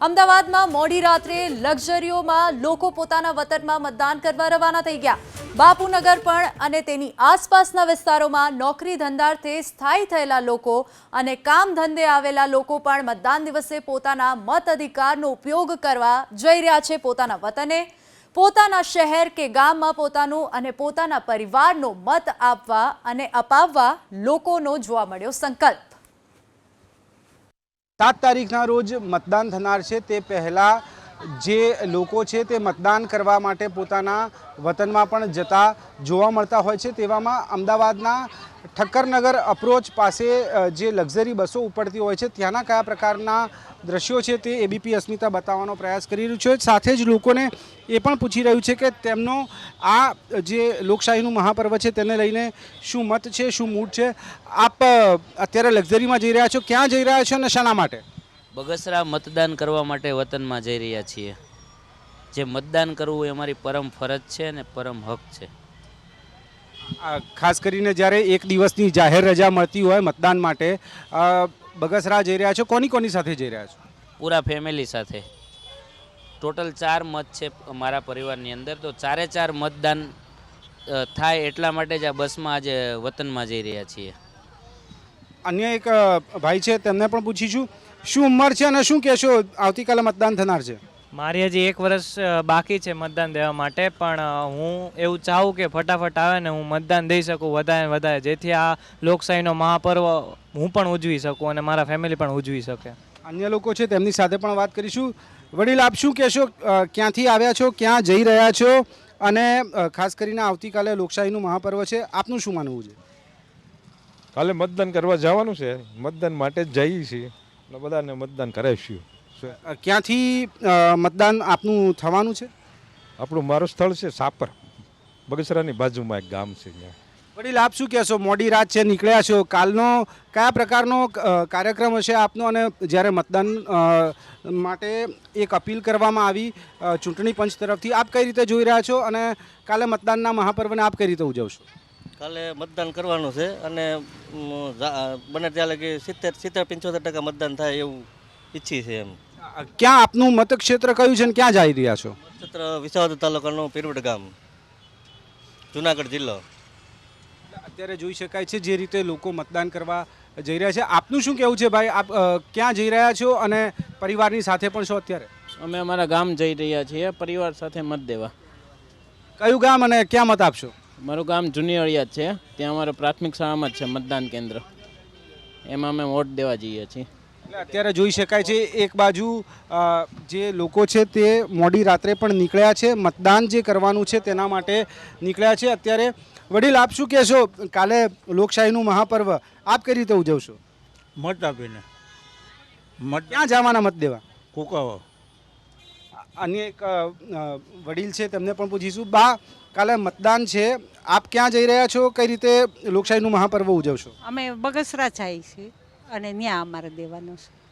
અમદાવાદમાં મોડી રાત્રે લક્ઝરીઓમાં લોકો પોતાના વતનમાં મતદાન કરવા રવાના થઈ ગયા. બાપુનગર પણ અને તેની આસપાસના વિસ્તારોમાં નોકરી ધંધાર્થે સ્થાયી થયેલા લોકો અને કામ ધંધે આવેલા લોકો પણ મતદાન દિવસે પોતાના મત અધિકારનો ઉપયોગ કરવા જઈ રહ્યા છે. પોતાના વતને, પોતાના શહેર કે ગામમાં પોતાનું અને પોતાના પરિવારનો મત આપવા અને અપાવવા લોકોનો જોવા મળ્યો સંકલ્પ. સાત તારીખના રોજ મતદાન થનાર છે. તે પહેલાં જે લોકો છે તે મતદાન કરવા માટે પોતાના વતનમાં પણ જતા જોવા મળતા હોય છે તેવામાં અમદાવાદના ઠક્કરનગર અપ્રોચ પાસે જે લક્ઝરી બસો ઉપડતી હોય છે, ત્યાંના કયા પ્રકારના દ્રશ્યો છે તે એબીપી અસ્મિતા બતાવવાનો પ્રયાસ કરી રહ્યું છે. સાથે જ લોકોને એ પણ પૂછી રહ્યું છે કે તેમનો આ જે લોકશાહીનું મહાપર્વ છે તેને લઈને શું મત છે, શું મૂડ છે? આપ અત્યારે લક્ઝરીમાં જઈ રહ્યા છો, ક્યાં જઈ રહ્યા છો અને શાના માટે? બગસરા મતદાન કરવા માટે વતનમાં જઈ રહ્યા છીએ. જે મતદાન કરવું એ અમારી પરમ ફરજ છે અને પરમ હક છે. આ ખાસ કરીને જ્યારે એક દિવસની જાહેર રજા મળતી હોય મતદાન માટે બગસરા જઈ રહ્યા છો? કોની કોની સાથે જઈ રહ્યા છો? પૂરા ફેમિલી સાથે. ટોટલ ચાર મત છે મારા પરિવારની અંદર. તો ચારે ચાર મતદાન થાય એટલા માટે જ આ બસમાં આજે વતનમાં જઈ રહ્યા છીએ. અન્ય એક ભાઈ છે તેમને પણ પૂછીશું. શું ઉંમર છે અને શું કહેશો આવતીકાલે મતદાન થનાર છે? મારી હજી એક વર્ષ બાકી છે મતદાન દેવા માટે પણ હું એવું ચાહું કે ફટાફટ આવે ને હું મતદાન દઈ શકું વધારે વધારે જેથી આ લોકશાહીનો મહાપર્વ હું પણ ઉજવી શકું અને મારા ફેમિલી પણ ઉજવી શકે. અન્ય લોકો છે તેમની સાથે પણ વાત કરીશું. વડીલ આપ શું કહેશો ક્યાંથી આવ્યા છો ક્યાં જઈ રહ્યા છો? અને ખાસ કરીને આવતીકાલે લોકશાહીનું મહાપર્વ છે આપનું શું માનવું છે? કાલે મતદાન કરવા જવાનું છે. મતદાન માટે જઈએ છીએ. અને બધાને મતદાન કરાવીશું. ક્યાંથી મતદાન આપનું થવાનું છે? આપણું મારું સ્થળ છે સાપર. બગસરાની બાજુમાં એક ગામ છે ત્યાં. વડીલ આપ શું કહેશો? મોડી રાત છે નીકળ્યા છો કાલનો કયા પ્રકારનો કાર્યક્રમ હશે આપનો? અને જ્યારે મતદાન માટે એક અપીલ કરવામાં આવી ચૂંટણી પંચ તરફથી આપ કઈ રીતે જોઈ રહ્યા છો? અને કાલે મતદાનના મહાપર્વને આપ કઈ રીતે ઉજવશો? કાલે મતદાન કરવાનું છે અને બને ત્યાં લગી સિત્તેર સિત્તેર પંચોતેર ટકા મતદાન થાય એવું ઈચ્છી છે એમ. ક્યાં આપનું મતક્ષેત્ર કયું છે ને ક્યાં જઈ રહ્યા છો? મતક્ષેત્ર વિસાવદર તાલુકાનું પીરવડ ગામ જુનાગઢ જિલ્લો. અત્યારે જોઈ શકાય છે જે રીતે લોકો મતદાન કરવા જઈ રહ્યા છે. આપનું શું કહેવું છે ભાઈ? આપ ક્યાં જઈ રહ્યા છો અને પરિવારની સાથે પણ છો અત્યારે? અમે અમારા ગામ જઈ રહ્યા છીએ. પરિવાર સાથે મત દેવા. કયું ગામ અને ક્યાં મત આપશો? મારું ગામ જૂની અળિયા છે. ત્યાં અમારે પ્રાથમિક શાળામાં જ છે મતદાન કેન્દ્ર. એમાં અમે વોટ દેવા જઈએ છીએ. એટલે અત્યારે જોઈ શકાય છે એક બાજુ જે લોકો છે તે મોડી રાત્રે પણ નીકળ્યા છે મતદાન જે કરવાનું છે તેના માટે નીકળ્યા છે. અત્યારે વડીલ આપ શું કહેશો? કાલે લોકશાહીનું મહાપર્વ આપ કઈ રીતે ઉજવશો? મત આપીને. મત ક્યાં જવાના મત દેવા? કુકાવા. અન્ય એક વડીલ છે તેમને પણ પૂછીશું. બા, કાલે મતદાન છે. આપ ક્યાં જઈ રહ્યા છો? કઈ રીતે લોકશાહીનું મહાપર્વ ઉજવશો? અમે બગસરા જાય છીએ અને ત્યાં અમારે દેવાનો છે.